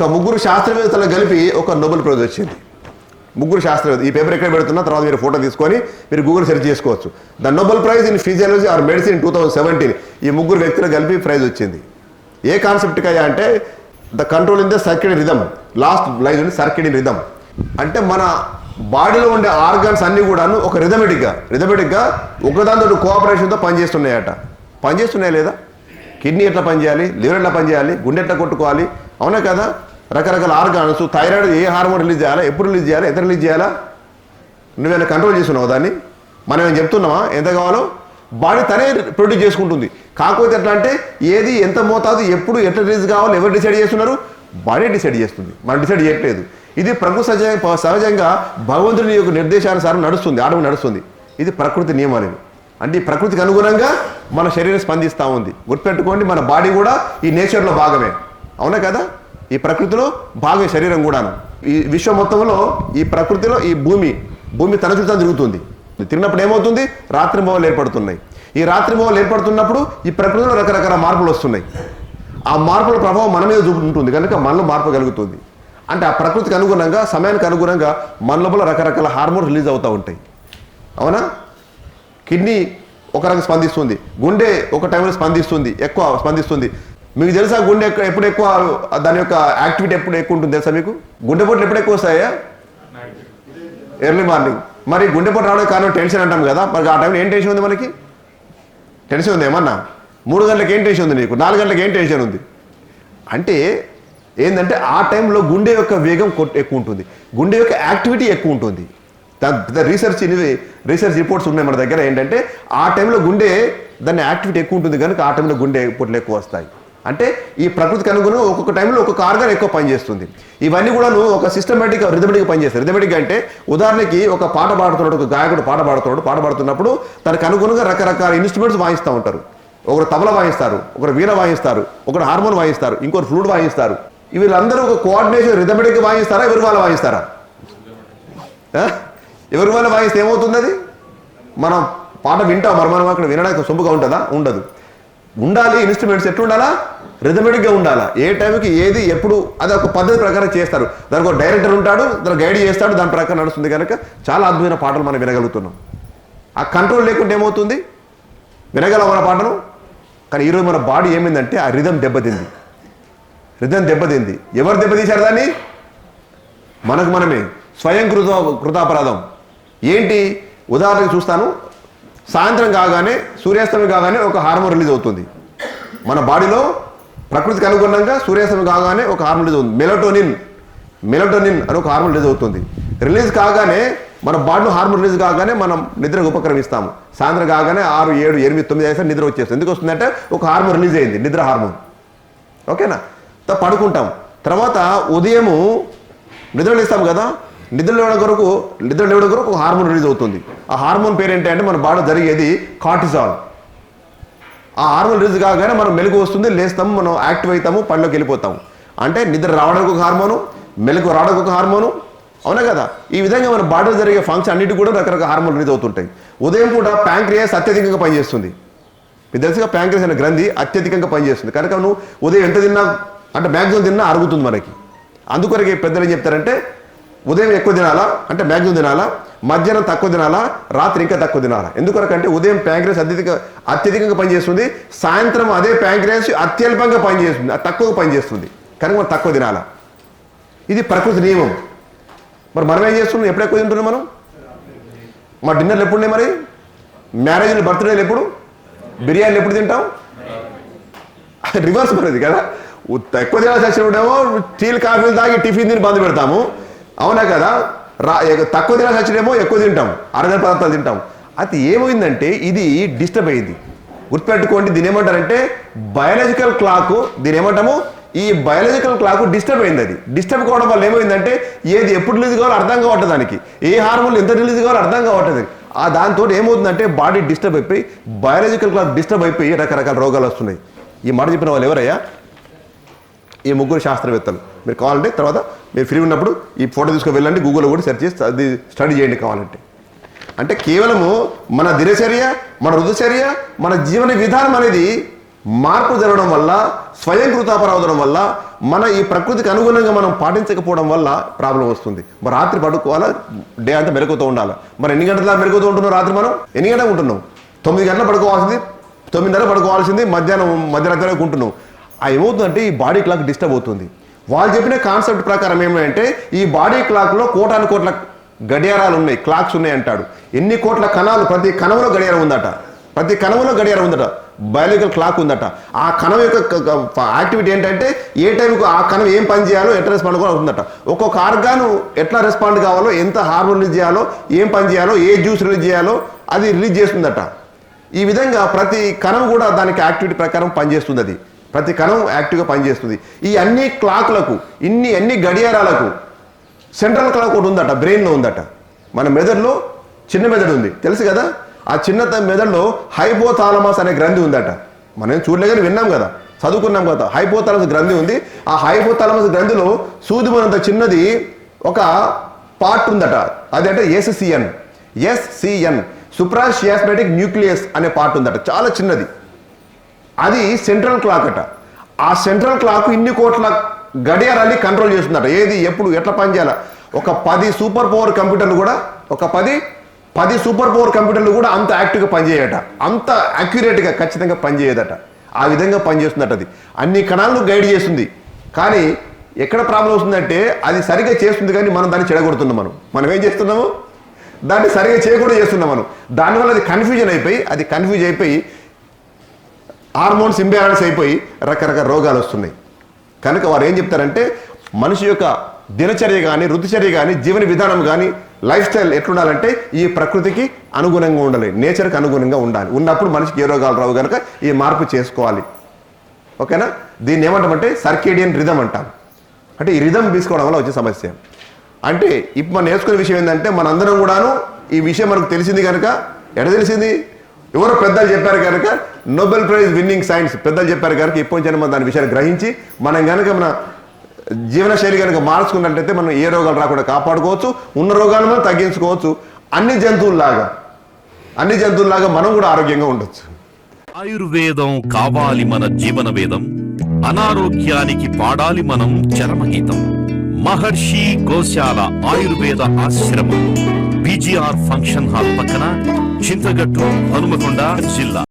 ఒక ముగ్గురు శాస్త్రవేత్తలు కలిపి ఒక నోబెల్ ప్రైజ్ వచ్చింది. ముగ్గురు శాస్త్రవేత్త ఈ పేపర్ ఎక్కడ పెడుతున్నా తర్వాత మీరు ఫోటో తీసుకొని మీరు గూగుల్ సెర్చ్ చేసుకోవచ్చు. The Nobel prize in physiology or medicine two thousand seventeen. ఈ ముగ్గురు వ్యక్తులు కలిపి ప్రైజ్ వచ్చింది. ఏ కాన్సెప్ట్కి అయ్యా అంటే the control in the circadian rhythm last lies ఉంది సర్కిడ్ రిధమ్ అంటే మన బాడీలో ఉండే ఆర్గాన్స్ అన్నీ కూడాను ఒక రిథమెటిక్గా రిథమెటిక్గా ఒకదానితో కోఆపరేషన్తో పనిచేస్తున్నాయట. పనిచేస్తున్నాయి లేదా? కిడ్నీ ఎట్లా పనిచేయాలి? లివర్ ఎట్లా పనిచేయాలి? గుండె ఎట్లా కొట్టుకోవాలి? అవునా కదా? రకరకాల ఆర్గాన్స్ థైరాయిడ్ ఏ హార్మోన్ రిలీజ్ చేయాలా ఎప్పుడు రిలీజ్ చేయాలి ఎంత రిలీజ్ చేయాలా? నువ్వేమైనా కంట్రోల్ చేస్తున్నావు దాన్ని? మనం ఏం చెప్తున్నామా? ఎంత కావాలో? బాడీ తనే ప్రొడ్యూస్ చేసుకుంటుంది. కాకపోతే ఎట్లా అంటే ఏది ఎంత మోతాదు ఎప్పుడు ఎట్లా రిలీజ్ కావాలి ఎవరు డిసైడ్ చేస్తున్నారు? బాడీ డిసైడ్ చేస్తుంది. మనం డిసైడ్ చేయట్లేదు. ఇది ప్రకృతి సహజ సహజంగా భగవంతుని యొక్క నిర్దేశానుసారం నడుస్తుంది ఆడవి నడుస్తుంది. ఇది ప్రకృతి నియమాలు అంటే ఈ ప్రకృతికి అనుగుణంగా మన శరీరం స్పందిస్తూ ఉంది. గుర్తుపెట్టుకోండి మన బాడీ కూడా ఈ నేచర్లో భాగమే. అవునా కదా? ఈ ప్రకృతిలో భాగం శరీరం కూడాను. ఈ విశ్వం మొత్తంలో ఈ ప్రకృతిలో ఈ భూమి భూమి తన చుట్టూ తిరుగుతుంది. తిరిగినప్పుడు ఏమవుతుంది? రాత్రి మోహలు ఏర్పడుతున్నాయి. ఈ రాత్రి మోహలు ఏర్పడుతున్నప్పుడు ఈ ప్రకృతిలో రకరకాల మార్పులు వస్తున్నాయి. ఆ మార్పుల ప్రభావం మన మీద చూపుతుంటుంది. కనుక మనలో మార్పు కలుగుతుంది. అంటే ఆ ప్రకృతికి అనుగుణంగా సమయానికి అనుగుణంగా మన లోపల రకరకాల హార్మోన్స్ రిలీజ్ అవుతూ ఉంటాయి. అవునా? కిడ్నీ ఒక రకంగా స్పందిస్తుంది. గుండె ఒక టైంలో స్పందిస్తుంది. ఎక్కువ స్పందిస్తుంది. మీకు తెలుసా గుండె ఎప్పుడు ఎక్కువ దాని యొక్క యాక్టివిటీ ఎప్పుడు ఎక్కువ ఉంటుంది తెలుసా మీకు? గుండెపోట్లు ఎప్పుడు ఎక్కువ వస్తాయా? ఎర్లీ మార్నింగ్ మరి గుండెపోటు రావడానికి కారణం టెన్షన్ అంటాం కదా. మరి ఆ టైంలో ఏం టెన్షన్ ఉంది మనకి? టెన్షన్ ఉంది ఏమన్నా? మూడు గంటలకు ఏం టెన్షన్ ఉంది నీకు? నాలుగు గంటలకు ఏం టెన్షన్ ఉంది? అంటే ఏంటంటే ఆ టైంలో గుండె యొక్క వేగం కొట్- ఎక్కువ ఉంటుంది. గుండె యొక్క యాక్టివిటీ ఎక్కువ ఉంటుంది. దాని రీసెర్చ్ ఇవి రీసెర్చ్ రిపోర్ట్స్ ఉన్నాయి మన దగ్గర. ఏంటంటే ఆ టైంలో గుండె దాని యాక్టివిటీ ఎక్కువ ఉంటుంది కనుక ఆ టైంలో గుండె పొట్లు ఎక్కువ వస్తాయి. అంటే ఈ ప్రకృతికి అనుగుణం ఒక్కొక్క టైంలో ఒక్కొక్క ఆర్గాన్ ఎక్కువ పనిచేస్తుంది ఇవన్నీ కూడా ఒక సిస్టమేటిక్ రిథమెటిక్ పనిచేస్తాయి రిథమెటిక్ అంటే ఉదాహరణకి ఒక పాట పాడుతున్నాడు ఒక గాయకుడు పాట పాడుతున్నాడు పాట పాడుతున్నప్పుడు తనకు అనుగుణంగా రకరకాల ఇన్స్ట్రుమెంట్స్ వాయిస్తూ ఉంటారు. ఒకరు తబల వాయిస్తారు ఒకరు వీణ వాయిస్తారు ఒకరు హార్మోన్ వాయిస్తారు ఇంకొకరు ఫ్లూట్ వాయిస్తారు. వీళ్ళందరూ ఒక కోఆర్డినేషన్ రిథమెటిక్ వాయిస్తారా ఎవరి వాళ్ళు వాయిస్తారా? ఎవరి వాళ్ళు వాయిస్తే ఏమవుతుంది అది మనం పాట వింటాం మరి మనం అక్కడ వినడానికి సొంపుగా ఉంటుందా? ఉండదు. ఉండాలి ఇన్స్ట్రుమెంట్స్ ఎట్లుండాలా? రిథమెటిక్గా ఉండాలా. ఏ టైంకి ఏది ఎప్పుడు అది ఒక పద్ధతి ప్రకారం చేస్తారు. దానికి ఒక డైరెక్టర్ ఉంటాడు దాని గైడ్ చేస్తాడు దాని ప్రకారం నడుస్తుంది కనుక చాలా అద్భుతమైన పాటలు మనం వినగలుగుతున్నాం. ఆ కంట్రోల్ లేకుండా ఏమవుతుంది? వినగలం మన పాటను కానీ ఈరోజు మన బాడీ ఏమైందంటే ఆ రిధం దెబ్బతింది. రిధం దెబ్బతింది. ఎవరు దెబ్బతీశారు దాన్ని? మనకు మనమే. స్వయం కృత కృతాపరాధం. ఏంటి? ఉదాహరణకు చూస్తాను. సాయంత్రం కాగానే సూర్యాస్తమయం కాగానే ఒక హార్మోన్ రిలీజ్ అవుతుంది. మన బాడీలో ప్రకృతికి అనుగుణంగా సూర్యాస్తమయం కాగానే ఒక హార్మోన్ రిలీజ్ అవుతుంది. మెలటోనిన్ మెలటోనిన్ అని ఒక హార్మోన్ రిలీజ్ అవుతుంది. రిలీజ్ కాగానే మన బాడీలో హార్మోన్ రిలీజ్ కాగానే మనం నిద్రకు ఉపక్రమిస్తాము సాయంత్రం కాగానే ఆరు ఏడు ఎనిమిది తొమ్మిది అయ్యేసరికి నిద్ర వచ్చేస్తుంది. ఎందుకు వస్తుందంటే ఒక హార్మోన్ రిలీజ్ అయింది నిద్ర హార్మోన్. ఓకేనా? పడుకుంటాం. తర్వాత ఉదయము నిద్రలేస్తాం కదా? నిద్ర లేవడం కొరకు నిద్ర లేవడం కొరకు ఒక హార్మోన్ రిలీజ్ అవుతుంది. ఆ హార్మోన్ పేరు ఏంటంటే అంటే మన బాడీ జరిగేది కార్టిజాల్ ఆ హార్మోన్ రిలీజ్ కాగానే మనం మెలకు వస్తుంది లేస్తాము మనం యాక్టివ్ అవుతాము పనిలోకి వెళ్ళిపోతాము. అంటే నిద్ర రావడానికి ఒక హార్మోను మెలకు రావడానికి ఒక హార్మోను అవునా కదా? ఈ విధంగా మన బాడీలో జరిగే ఫంక్షన్ అన్నిటి కూడా రకరకాల హార్మోన్ రిలీజ్ అవుతుంటాయి. ఉదయం కూడా ప్యాంక్రియాస్ అత్యధికంగా పనిచేస్తుంది. మీకు తెలుసుగా ప్యాంక్రియాస్ అనే గ్రంథి అత్యధికంగా పనిచేస్తుంది. కనుక నువ్వు ఉదయం ఎంత తిన్నా అంటే మ్యాక్సిమం తిన్నా అరుగుతుంది మనకి. అందుకొరకే పెద్దలు ఏం చెప్తారంటే ఉదయం ఎక్కువ తినాలా? అంటే మ్యాక్సిమం తినాలా? మధ్యాహ్నం తక్కువ తినాలా? రాత్రి ఇంకా తక్కువ తినాలా? ఎందుకొరకంటే ఉదయం ప్యాంక్రియాస్ అత్యధిక అత్యధికంగా పనిచేస్తుంది సాయంత్రం అదే ప్యాంక్రియాస్ అత్యల్పంగా పనిచేస్తుంది తక్కువగా పనిచేస్తుంది. కనుక మనం తక్కువ తినాలా? ఇది ప్రకృతి నియమం. మరి మనం ఏం చేస్తున్నాం? ఎప్పుడు ఎక్కువ తింటున్నాం మనం? మా డిన్నర్లు ఎప్పుడు ఉన్నాయి మరి? మ్యారేజ్లు బర్త్డేలు ఎప్పుడు? బిర్యానీలు ఎప్పుడు తింటాం? రివర్స్ మనది కదా. ఎక్కువ తినాల్సి వచ్చినప్పుడేమో టీలు కాఫీలు తాగి టిఫిన్ తిని బంద్ పెడతాము. అవునా కదా? రా తక్కువ తినాల్సి వచ్చినేమో ఎక్కువ తింటాం. అరగని పదార్థాలు తింటాం. అది ఏమైందంటే ఇది డిస్టర్బ్ అయింది గుర్తుపెట్టుకోండి దీని ఏమంటారంటే బయాలజికల్ క్లాక్ దీని ఏమంటాము? ఈ బయాలజికల్ క్లాక్ డిస్టర్బ్ అయింది అది. డిస్టర్బ్ కావడం వల్ల ఏమైందంటే ఏది ఎప్పుడు రిలీజ్ కావాలో అర్థం కావట్లేదు దానికి. ఏ హార్మోన్ ఎంత రిలీజ్ కావాలో అర్థం కావట్లేదు ఆ దాంతో ఏమవుతుందంటే బాడీ డిస్టర్బ్ అయిపోయి బయాలజికల్ క్లాక్ డిస్టర్బ్ అయిపోయి రకరకాల రోగాలు వస్తున్నాయి. ఈ మాట చెప్పిన వాళ్ళు ఎవరయ్యా? ఈ ముగ్గురు శాస్త్రవేత్తలు. మీరు కావాలంటే తర్వాత మీరు ఫ్రీ ఉన్నప్పుడు ఈ ఫోటో తీసుకుని వెళ్ళండి గూగుల్లో కూడా సెర్చ్ చేసి అది స్టడీ చేయండి కావాలంటే. అంటే కేవలము మన దినచర్య మన ఋతుచర్య మన జీవన విధానం అనేది మార్పు జరగడం వల్ల స్వయం కృతాపరవడం వల్ల మన ఈ ప్రకృతికి అనుగుణంగా మనం పాటించకపోవడం వల్ల ప్రాబ్లం వస్తుంది. మరి రాత్రి పడుకోవాలా? డే అంతా మెరుగుతూ ఉండాలి? మరి ఎన్ని గంటల మెరుగుతూ ఉంటున్నాం రాత్రి మనం? ఎన్ని గంటలకు ఉంటున్నాం? తొమ్మిది గంటలు పడుకోవాల్సింది తొమ్మిదిన్నర పడుకోవాల్సింది మధ్యాహ్నం మధ్యరాత్రి వరకు ఉంటున్నాం. ఏమవుతుందంటే ఈ బాడీ క్లాక్ డిస్టర్బ్ అవుతుంది. వాళ్ళు చెప్పిన కాన్సెప్ట్ ప్రకారం ఏమంటే ఈ బాడీ క్లాక్లో కోటాను కోట్ల గడియారాలు ఉన్నాయి క్లాక్స్ ఉన్నాయి అంటాడు. ఎన్ని కోట్ల కణాలు ప్రతి కణంలో గడియారం ఉందట. ప్రతి కణంలో గడియారం ఉందట. బయాలజికల్ క్లాక్ ఉందట. ఆ కణం యొక్క యాక్టివిటీ ఏంటంటే ఏ టైంకు ఆ కణం ఏం పని చేయాలో ఎట్లా రెస్పాండ్ కూడా ఉందట ఒక్కొక్క ఆర్గాను ఎట్లా రెస్పాండ్ కావాలో ఎంత హార్మోన్ రిలీజ్ చేయాలో ఏం పని చేయాలో ఏ జ్యూస్ రిలీజ్ చేయాలో అది రిలీజ్ చేస్తుందట. ఈ విధంగా ప్రతి కణం కూడా దానికి యాక్టివిటీ ప్రకారం పనిచేస్తుంది అది. ప్రతి కణం యాక్టివ్గా పనిచేస్తుంది. ఈ అన్ని క్లాక్లకు ఇన్ని అన్ని గడియారాలకు సెంట్రల్ క్లాక్ ఒకటి ఉందట బ్రెయిన్లో ఉందట. మన మెదడులో చిన్న మెదడు ఉంది. తెలుసు కదా? ఆ చిన్న మెదడులో హైపోథాలమస్ అనే గ్రంథి ఉందట. మనం చూడలే కానీ విన్నాం కదా? చదువుకున్నాం కదా? హైపోథాలమస్ గ్రంథి ఉంది. ఆ హైపోథాలమస్ గ్రంథిలో సూదిమనంత చిన్నది ఒక పార్ట్ ఉందట. అదంటే ఎస్సిఎన్ ఎస్సిఎన్ సుప్రాషియాస్మెటిక్ న్యూక్లియస్ అనే పార్ట్ ఉందట. చాలా చిన్నది. అది సెంట్రల్ క్లాక్ అట. ఆ సెంట్రల్ క్లాక్ ఇన్ని కోట్ల గడియారాన్ని కంట్రోల్ చేస్తుందట. ఏది ఎప్పుడు ఎట్లా పనిచేయాల ఒక పది సూపర్ పవర్ కంప్యూటర్లు కూడా ఒక పది పది సూపర్ పవర్ కంప్యూటర్లు కూడా అంత యాక్టివ్గా పనిచేయట అంత అక్యురేట్గా ఖచ్చితంగా పనిచేయదట ఆ విధంగా పనిచేస్తుందట అది. అన్ని కణాలను గైడ్ చేస్తుంది. కానీ ఎక్కడ ప్రాబ్లం వస్తుందంటే అది సరిగ్గా చేస్తుంది కానీ మనం దాన్ని చెడగొడుతున్నాం మనం. మనం ఏం చేస్తున్నాము? దాన్ని సరిగా చేయకుండా చేస్తున్నాం మనం. దానివల్ల అది కన్ఫ్యూజన్ అయిపోయి అది కన్ఫ్యూజ్ అయిపోయి హార్మోన్స్ ఇంబ్యాలెన్స్ అయిపోయి రకరకాల రోగాలు వస్తున్నాయి. కనుక వారు ఏం చెప్తారంటే మనిషి యొక్క దినచర్య కానీ రుతుచర్య కానీ జీవన విధానం కానీ లైఫ్ స్టైల్ ఎట్లుండాలంటే ఈ ప్రకృతికి అనుగుణంగా ఉండాలి. నేచర్కి అనుగుణంగా ఉండాలి. ఉన్నప్పుడు మనిషికి ఏ రోగాలు రావు కనుక ఈ మార్పు చేసుకోవాలి. ఓకేనా? దీన్ని ఏమంటామంటే సర్కేడియన్ రిధం అంటాం. అంటే ఈ రిధం తీసుకోవడం వల్ల వచ్చే సమస్య. అంటే ఇప్పుడు మనం నేర్చుకునే విషయం ఏంటంటే మనందరం కూడాను ఈ విషయం మనకు తెలిసింది కనుక ఎడ తెలిసింది? ఎవరో పెద్దలు చెప్పారు కనుక నోబెల్ ప్రైజ్ విన్నింగ్ సైన్స్ పెద్దలు చెప్పారు కనుక ఇప్పటి నుంచి మనం దాని విషయాన్ని గ్రహించి మనం కనుక మన జీవనశైలి కనుక మార్చుకున్నట్టయితే మనం ఏ రోగాలు రాకుండా కాపాడుకోవచ్చు ఉన్న రోగాలు మనం తగ్గించుకోవచ్చు. అన్ని జంతువుల్లాగా అన్ని జంతువుల్లాగా మనం కూడా ఆరోగ్యంగా ఉండొచ్చు. ఆయుర్వేదం కావాలి మన జీవన వేదం అనారోగ్యానికి పాడాలి మనం చరమగీతం. మహర్షి గోశాల ఆయుర్వేద ఆశ్రమం. బీజీఆర్ ఫంక్షన్ హాల్ పక్కన చింతగట్టు హనుమకొండ జిల్లా